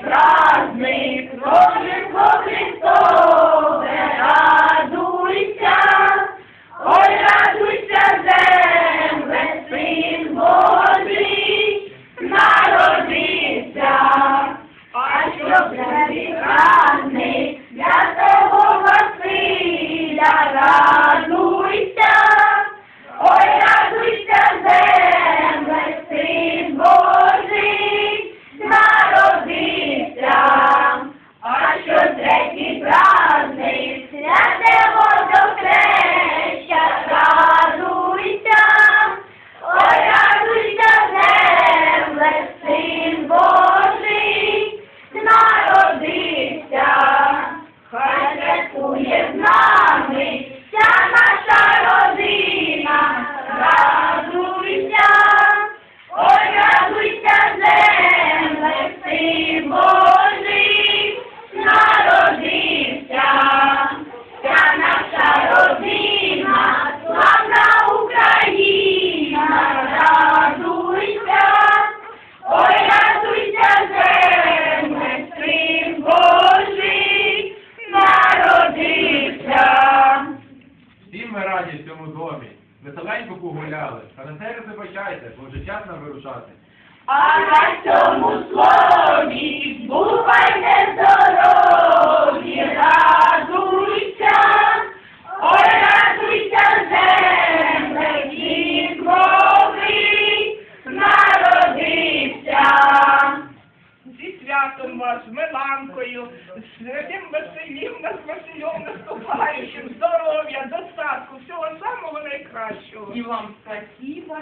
Праздник, праздник, Боже, Христове, радуйся, ой, радуйся, земле, син Божий, народився, а що святий праздник, для того Василя радуйся. Раді в цьому домі. Веселенько погуляли. Та на це забачайте, бо вже час нам вирушати. А на цьому слові бувайте здорові, радуйся, ой, радуйся, земле, Божий народився. Зі святом вас, з Миланкою, з святим Василем, нас Василем наступаючим, І вам спасіба.